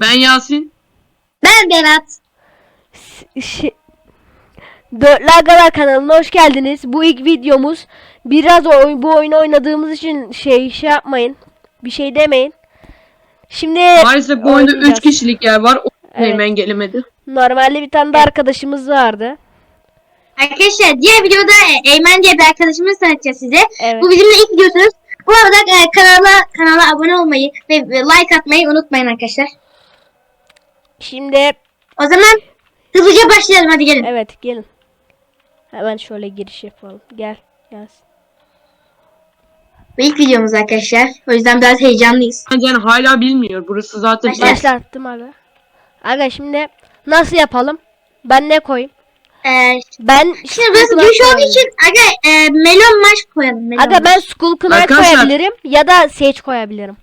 Ben Yasin. Ben Berat. Şi- Dörtlü Agalar kanalına hoş geldiniz. Bu ilk videomuz. Biraz oy- bu oyunu oynadığımız için şey şey yapmayın. Bir şey demeyin. Şimdi Maalesef bu oyunda oynayacağız. 3 kişilik yer var. O Evet. hemen gelemedi. normalde bir tane de arkadaşımız vardı. Arkadaşlar diğer videoda e, Eymen diye bir arkadaşımızı tanıtacağız size. Evet. Bu bizim de ilk videosunuz. Bu arada e, kanala kanala abone olmayı ve, ve like atmayı unutmayın arkadaşlar. Şimdi O zaman hızlıca başlayalım hadi gelin. evet gelin. Hemen şöyle giriş yapalım. Gel. Gel. Bu ilk videomuz arkadaşlar. O yüzden biraz heyecanlıyız. Can hala bilmiyor. Burası zaten Başla. Başlattım aga. Aga şimdi nasıl yapalım? Ben ne koyayım? Ee, Ben şimdi burası School gümüş olduğu için aga e, melon maç koyalım. Melon Aga ben maç. Skull Knight koyabilirim ya da Sage koyabilirim.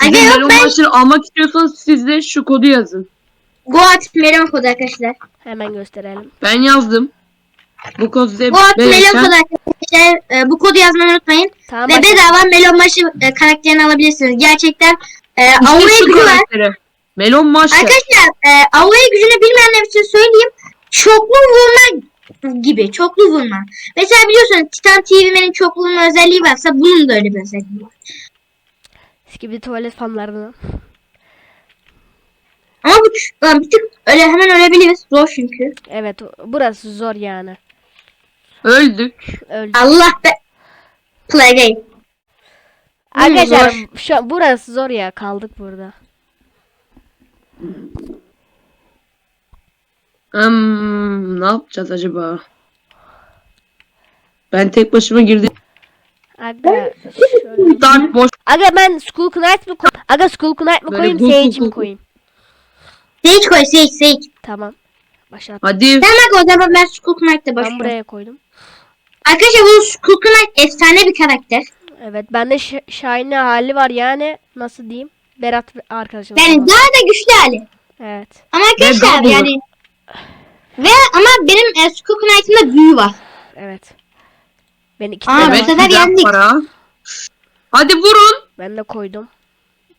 Aga Sizin yok melon ben maçını almak istiyorsanız siz de şu kodu yazın. Goat melon kodu arkadaşlar. Hemen gösterelim. Ben yazdım. Bu kod size Goat melon verirsen kodu arkadaşlar. E, bu kodu yazmayı unutmayın. Tamam. Ve başla- bedava melon maçı e, karakterini alabilirsiniz. Gerçekten e, şu gücü var. Melon maçı. Arkadaşlar e, Avaya gücünü bilmeyenler için söyleyeyim. Çoklu vurma gibi. Çoklu vurma. Mesela biliyorsunuz Titan TV'nin çoklu vurma özelliği varsa bunun da öyle bir özelliği var. Gibi tuvalet fanlarından. Ama bu lan bir tık öyle hemen ölebiliriz. Zor çünkü. Evet burası zor yani. Öldük. Öldü. Allah be. Play game. Arkadaşlar şu an burası zor ya kaldık burada. Hmm, ne yapacağız acaba? Ben tek başıma girdim. Aga şöyle. Dark boş. Aga ben Skull Knight mi koyayım? Aga Skull Knight Böyle koyayım Sage mi koyayım? Sage koy Sage Sage. Tamam. Başlat. Hadi. Tamam bak o zaman ben Skull Knight'la Ben başlıyorum. buraya koydum. Arkadaşlar bu Skull Knight efsane bir karakter. Evet bende Shiny hali var yani nasıl diyeyim? Berat arkadaşım. Yani daha da güçlü hali. Evet. Ama arkadaşlar yani ve ama benim e, Skull Knight'ımda büyü var. Evet. Ben iki Aa, tane bu sefer yendik. para. Hadi vurun. Ben de koydum.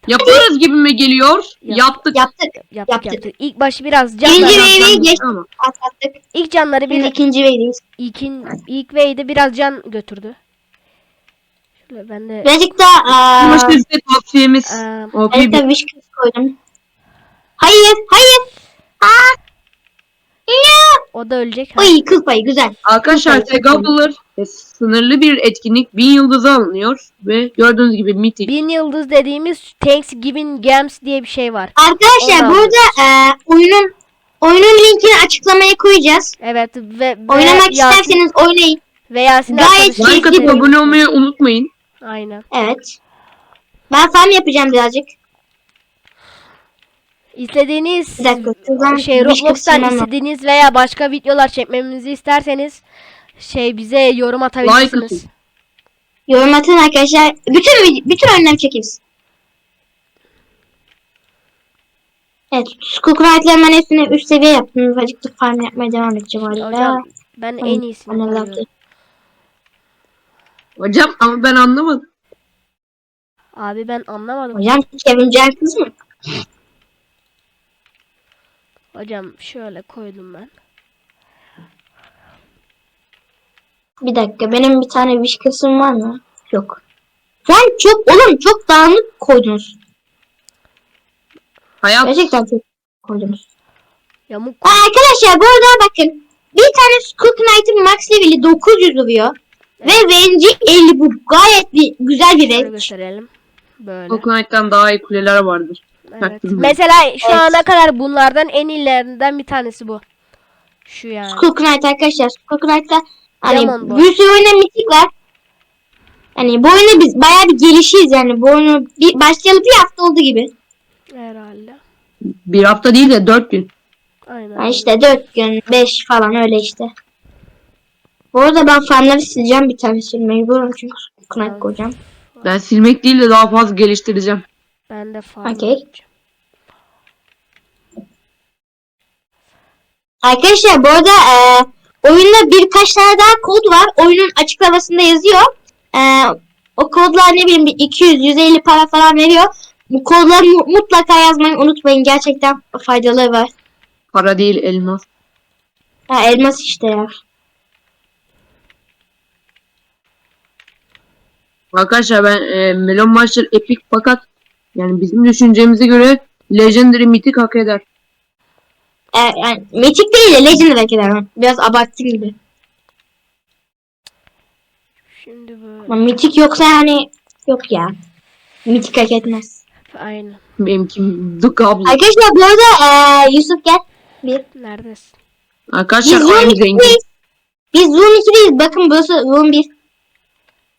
Yaparız gibi mi geliyor? Yap. Yaptık. Yaptık. Yaptık Yaptık. yaptık. İlk başı biraz Birinci canları wave'i geç Tamam. atlattık. ilk canları Şimdi bir ikinci wave'deyiz. ilkin ilk wave'de biraz can götürdü. Şöyle ben de Birazcık da aa, Ama size tavsiyemiz. Aa, O evet bir tabii koydum. Hayır, hayır. Aa. Ya. o da ölecek. Ha. Oy kıl payı güzel. Arkadaşlar Çok iyi. Tegabbler e, sınırlı bir etkinlik 1000 yıldızı alınıyor ve gördüğünüz gibi mitik. Bin yıldız dediğimiz Thanksgiving Games diye bir şey var. Arkadaşlar Onu burada aa, oyunun oyunun linkini açıklamaya koyacağız. Evet ve, ve Oynamak Yasin, isterseniz oynayın. ve Yasin Gayet Like atıp abone olmayı unutmayın. Aynen. Evet. Ben farm yapacağım birazcık. İstediğiniz Bir dakika. Şey Whiskas Roblox'tan istediğiniz veya başka videolar çekmemizi isterseniz şey bize yorum atabilirsiniz. atın. Yorum atın arkadaşlar. Bütün bütün oyunları çekeriz. Evet. Skull Knight'ların ben hepsini üst seviye yaptım. Da farm yapmaya devam edeceğim hala. Hocam ben Tamam, en iyisini yaptı. Hocam ama ben anlamadım. Abi ben anlamadım. Hocam Kevin Can kız mı? Hocam şöyle koydum ben. Bir dakika. Benim bir tane Whiskers'ım var mı? Yok. Sen çok oğlum çok dağınık koydunuz. Hayat Gerçekten çok koydunuz. Yamuk Aa, arkadaşlar bu arada bakın. Bir tane Skull Knight'ın max level'i 900 oluyor. Ve range'i 50 bu. Gayet bir, güzel bir range. gösterelim. Böyle. Oak Knight'tan daha iyi kuleler vardır. Evet. Mesela şu Evet. ana kadar bunlardan en iyilerinden bir tanesi bu. Şu yani. Skull Knight arkadaşlar. Skull Knight'ta hani Boy. bir sürü oyunda mitik var. Hani bu oyunda biz bayağı bir gelişiyiz yani. Bu oyunu bir, başlayalı bir hafta oldu gibi. Herhalde. Bir hafta değil de 4 gün. Aynen. Yani işte 4 gün 5 falan öyle işte. Bu arada ben fanları sileceğim bir tanesini mecburum çünkü Skull Knight koyacağım. Ben silmek değil de daha fazla geliştireceğim. Ben de fazla. Okey. Arkadaşlar bu arada e, oyunda birkaç tane daha kod var. Oyunun açıklamasında yazıyor. E, o kodlar ne bileyim bir 200-150 para falan veriyor. bu kodları mu- mutlaka yazmayı unutmayın. Gerçekten faydaları var. Para değil elmas. Ha, elmas işte ya. Arkadaşlar ben e, Melon Master Epic fakat yani bizim düşüncemize göre Legendary Mythic hak eder. E, yani Mythic değil de Legend belki. Biraz abarttım gibi. Şimdi böyle. Ama Mythic yoksa yani yok ya. Mythic hak etmez. Aynen. Benimki The Goblin. Arkadaşlar bu arada e, Yusuf gel. Bir. Neredesin? Biz Arkadaşlar Zoom aynı rengi. 2'deyiz. Biz Zoom 2'deyiz. Bakın burası Zoom 1.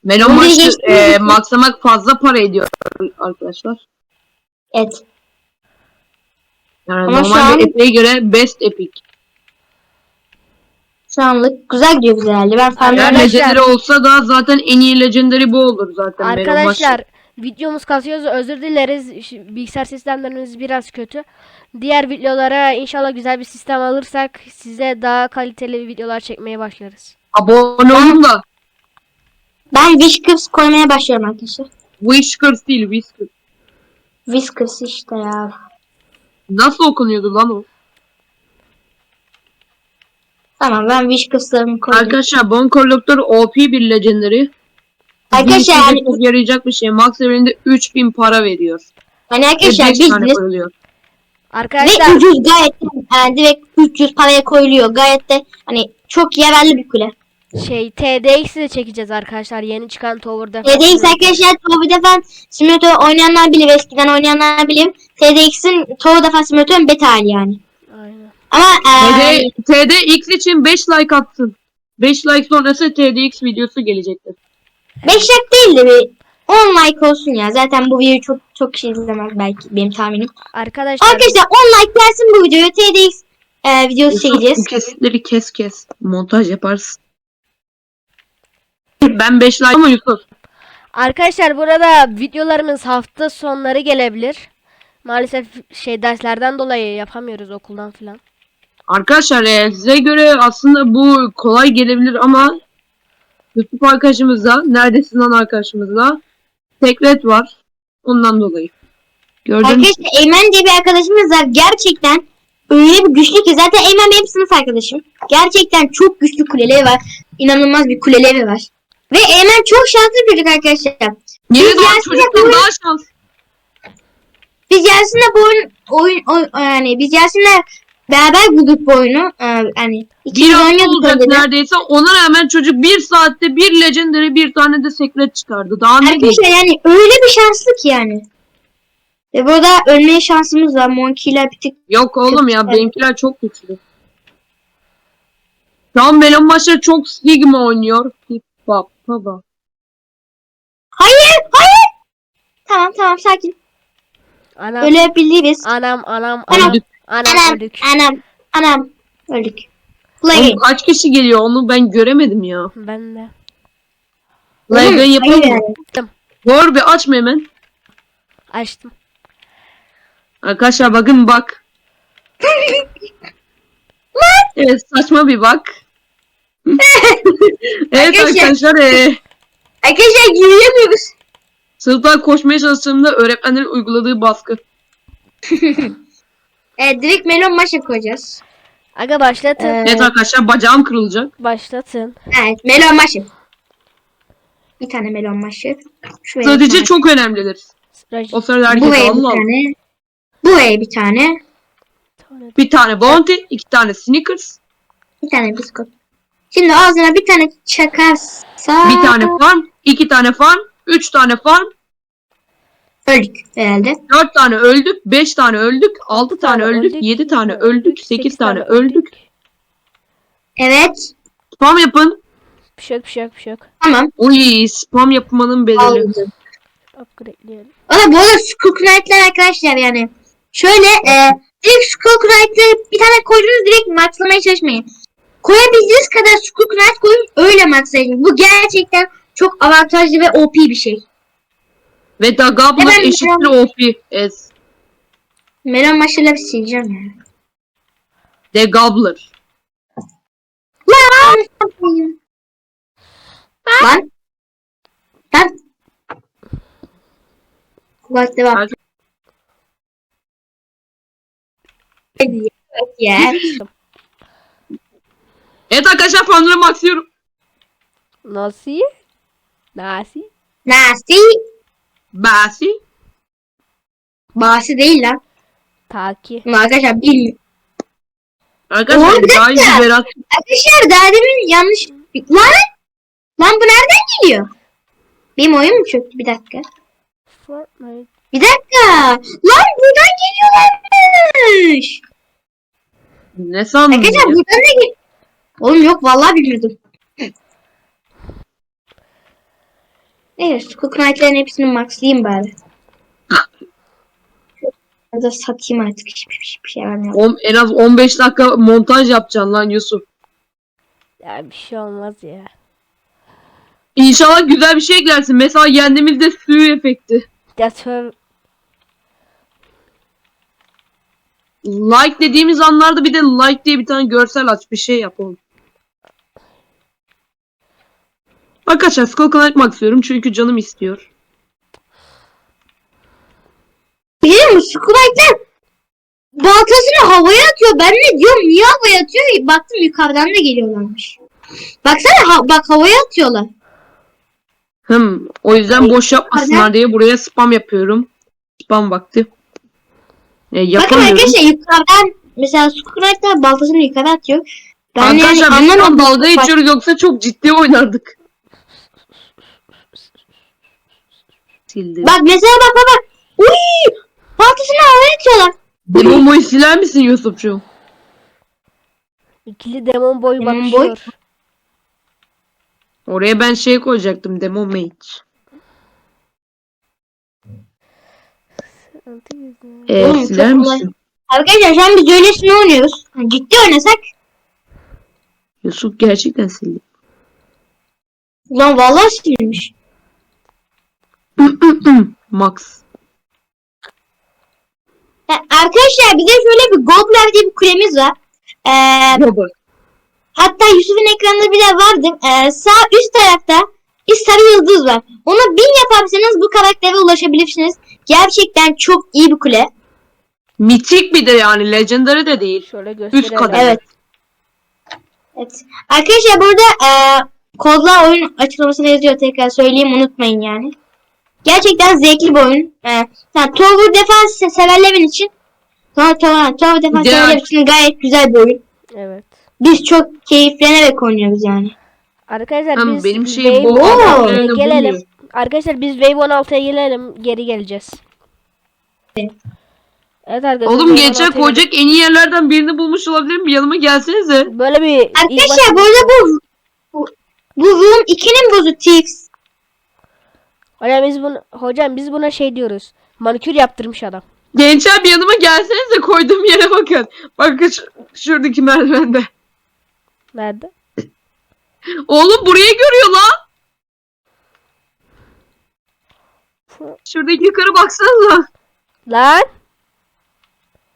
Melon Master geçtiğimiz e, maxlamak fazla para ediyor arkadaşlar. Evet. Yani Ama şu normalde an- Epic'e göre best Epic. Şu anlık güzel gidiyor bize herhalde. Ben Eğer Arkadaşlar- Legendary olsa da zaten en iyi Legendary bu olur zaten. Arkadaşlar videomuz kasıyoruz özür dileriz. Ş- Bilgisayar sistemlerimiz biraz kötü. Diğer videolara inşallah güzel bir sistem alırsak size daha kaliteli videolar çekmeye başlarız. Abone olun da. Ben Whiskers koymaya başlıyorum arkadaşlar. Whiskers değil Whiskers. Whiskers işte ya. Nasıl okunuyordu lan o? Tamam ben Whiskers'larımı koydum. Arkadaşlar Bon Collector OP bir Legendary. Arkadaşlar yani, çok yarayacak bir şey. Max evreninde 3000 para veriyor. yani Ve arkadaşlar 5 biz koyuluyor. ve Arkadaşlar ucuz gayet yani direkt 300 paraya koyuluyor. Gayet de hani çok yararlı bir kule. Şey TDX'i de çekeceğiz arkadaşlar. Yeni çıkan Tower Defense. TDX arkadaşlar Tower Defense Simulator oynayanlar bilir. Eskiden oynayanlar bilir. TDX'in Tower Defense Simulator'un beta hali yani. Aynen. Ama TD, eee TDX için 5 like atsın. 5 like sonrası TDX videosu gelecektir. 5 like değil de bir 10 like olsun ya. Zaten bu videoyu çok çok kişi izlemez belki benim tahminim. Arkadaşlar Arkadaşlar 10 like gelsin bu videoya. TDX eee videosu bu çekeceğiz. kesitleri kes kes. Montaj yaparsın. Ben 5 like ama Yusuf. Arkadaşlar burada videolarımız hafta sonları gelebilir. Maalesef şey derslerden dolayı yapamıyoruz okuldan filan. Arkadaşlar e, size göre aslında bu kolay gelebilir ama YouTube arkadaşımızda, neredesin lan arkadaşımızda Secret var. Ondan dolayı. Gördün mü? Arkadaşlar Eymen diye bir arkadaşımız var. Gerçekten öyle bir güçlü ki zaten Eymen benim sınıf arkadaşım. Gerçekten çok güçlü kuleleri var. İnanılmaz bir kuleleri var. Ve Eymen çok şanslı bir çocuk arkadaşlar. Yeni doğan çocuktan daha şans. Biz Yasin'le bu oyun, oyun, oyun yani biz Yasin'le beraber bulduk bu oyunu. Ee, yani Bir hafta olacak önceden. neredeyse. Ona rağmen çocuk bir saatte bir legendary bir tane de secret çıkardı. Daha ne? Arkadaşlar yani öyle bir şanslı ki yani. Ve burada ölmeye şansımız var. Monkey'ler bir tık Yok oğlum ya benimkiler çok güçlü. Şu an Melon Maşa çok Sigma oynuyor. Baba. Hayır, hayır. Tamam tamam sakin. Anam, Ölebiliriz. anam, anam, Anam. anam, Öldük. anam Anam, öldük. anam, anam. Öldük. Play Oğlum kaç kişi geliyor onu ben göremedim ya. Ben de. Play game yapalım mı? Doğru bir açma hemen. Açtım. Arkadaşlar bakın bak. evet saçma bir bak. evet Arkadaşlar- arkadaşlar ee, Arkadaşlar yürüyemiyoruz. sınıftan koşmaya çalıştığımda öğretmenlerin uyguladığı baskı. Evet direkt melon maşa koyacağız. Aga başlatın. Ee, Evet arkadaşlar bacağım kırılacak. Başlatın. Evet melon maşı. Bir tane melon maşı. Şuraya bir Strateji çok önemlidir. O sırada Bu herkes bir Allah Allah. tane. Bu E'ye bir tane. Bir tane bounty, iki tane sneakers, Bir tane biskot. Şimdi ağzına bir tane çakarsa bir tane farm, iki tane farm, üç tane farm, öldük herhalde. dört tane öldük, beş tane öldük, altı tane öldük, yedi tane öldük, sekiz tane öldük. Evet. Spam yapın. Bir şey yok, bir şey yok, bir şey yok. Tamam. Uy spam yapmanın bedeli. Aldım. Upgrade'leyelim. Valla bu arada Skull Knight'ler arkadaşlar yani. Şöyle e, direkt Skull Knight'ları bir tane koydunuz direkt maxlamaya çalışmayın koyabildiğiniz kadar Skullcrest koyun öyle maxlayın. Bu gerçekten çok avantajlı ve OP bir şey. Ve da Goblin Hemen eşittir Meron- OP. Es. Melon maşıyla bir sileceğim ya. The Gobbler. Lan! Lan! Lan! Kulak devam. Evet ya. Evet arkadaşlar puanları maxlıyorum. Nasıl? Nasıl? Nasi. Basi. Basi değil lan. Taki. Bunu arkadaşlar bilmiyorum. Arkadaşlar Oğlum, bir daha dakika. iyi Berat. Arkadaşlar daha demin yanlış... Lan! Lan bu nereden geliyor? Benim oyun mu çöktü? Bir dakika. Fortnite. Bir dakika. Lan buradan geliyorlarmış. Ne sandın? Arkadaşlar ya? buradan da gel... Oğlum yok vallahi bilmiyordum. Evet, Cook Knight'lerin hepsini maxlayayım bari. Ya da satayım artık hiçbir, hiçbir şey vermiyorum. On- en az 15 dakika montaj yapacaksın lan Yusuf. Ya bir şey olmaz ya. İnşallah güzel bir şey eklersin. Mesela yendiğimizde suyu efekti. Ya tövbe. Like dediğimiz anlarda bir de like diye bir tane görsel aç bir şey yapalım. Arkadaşlar Skull Max diyorum çünkü canım istiyor. Biliyor musun? Knight'ler baltasını havaya atıyor. Ben ne diyorum? Niye havaya atıyor? Baktım yukarıdan da geliyorlarmış. Baksana ha- bak havaya atıyorlar. Hım, o yüzden boş yapmasınlar diye buraya spam yapıyorum. Spam vakti. E, Bakın arkadaşlar yukarıdan mesela Knight'ler baltasını yukarı atıyor. Ben yani Arkadaşlar biz an anlamadım. dalga geçiyoruz yoksa çok ciddi oynardık. Sildi. Bak mesela bak bak bak. Uy! Baltasını havaya atıyorlar. Demomoyu siler misin Yusufcuğum? İkili demon boyu Demon bakışıyor. Oraya ben şey koyacaktım. Demo Mage. E, Oğlum, siler çok kolay. misin? Arkadaşlar şu an biz öylesine oynuyoruz. Ciddi oynasak. Yusuf gerçekten sildi. Ulan vallahi silmiş. Max. Ya arkadaşlar bir de şöyle bir Goldler diye bir kulemiz var. Ee, hatta Yusuf'un ekranında bir de vardı. Ee, sağ üst tarafta bir sarı yıldız var. Ona bin yaparsanız bu karaktere ulaşabilirsiniz. Gerçekten çok iyi bir kule. Mitik bir de yani. Legendary de değil. Şöyle gösterelim. kadar. Evet. Evet. Arkadaşlar burada e, kodlar oyun açıklamasına yazıyor tekrar söyleyeyim unutmayın yani. Gerçekten zevkli bir oyun. E, yani Tower Defense severlerin için Tower, Tower, Tower Defense severler için gayet güzel bir oyun. Evet. Biz çok keyiflenerek oynuyoruz yani. Arkadaşlar Ama biz benim Wave bu. 16'ya Adamlarını gelelim. Arkadaşlar biz Wave 16'ya gelelim. Geri geleceğiz. Evet arkadaşlar. Oğlum geçen 16'ya koyacak en iyi yerlerden birini bulmuş olabilirim. Bir yanıma gelsenize. Böyle bir Arkadaşlar bu arada bu bu, bu Room 2'nin bozu Tix. Hocam biz bunu hocam biz buna şey diyoruz. Manikür yaptırmış adam. Gençler bir yanıma gelsenize koyduğum yere bakın. Bakın şu- şuradaki merdivende. Nerede? Oğlum burayı görüyor lan. Şuradaki yukarı baksanıza. Lan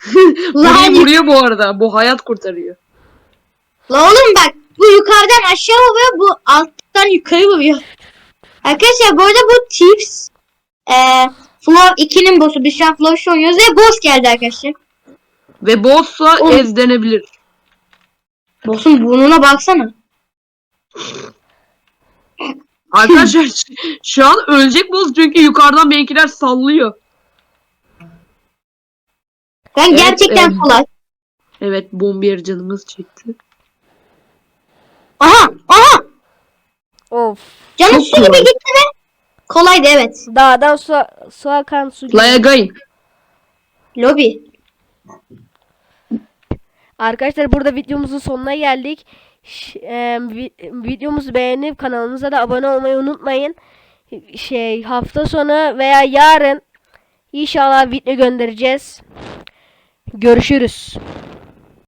Burayı Lan, vuruyor bu arada. Bu hayat kurtarıyor. la oğlum bak bu yukarıdan aşağı vuruyor bu alttan yukarı vuruyor. Arkadaşlar bu arada bu Tips e, Flow 2'nin boss'u. Biz şu an Flow şu oynuyoruz ve boss geldi arkadaşlar. Ve boss'a Oğlum. ez denebilir. Boss'un burnuna baksana. Arkadaşlar şu an ölecek boss çünkü yukarıdan benimkiler sallıyor. Ben Evet, gerçekten evet. kolay. Evet bombiyer canımız çekti. Canım Çok su gibi kolay. gitti be. Kolaydı evet. Dağdan su, su akan su gibi. Fly again. Lobi. Arkadaşlar burada videomuzun sonuna geldik. Ş- e, vi- videomuzu beğenip kanalımıza da abone olmayı unutmayın. Şey hafta sonu veya yarın inşallah video göndereceğiz. Görüşürüz.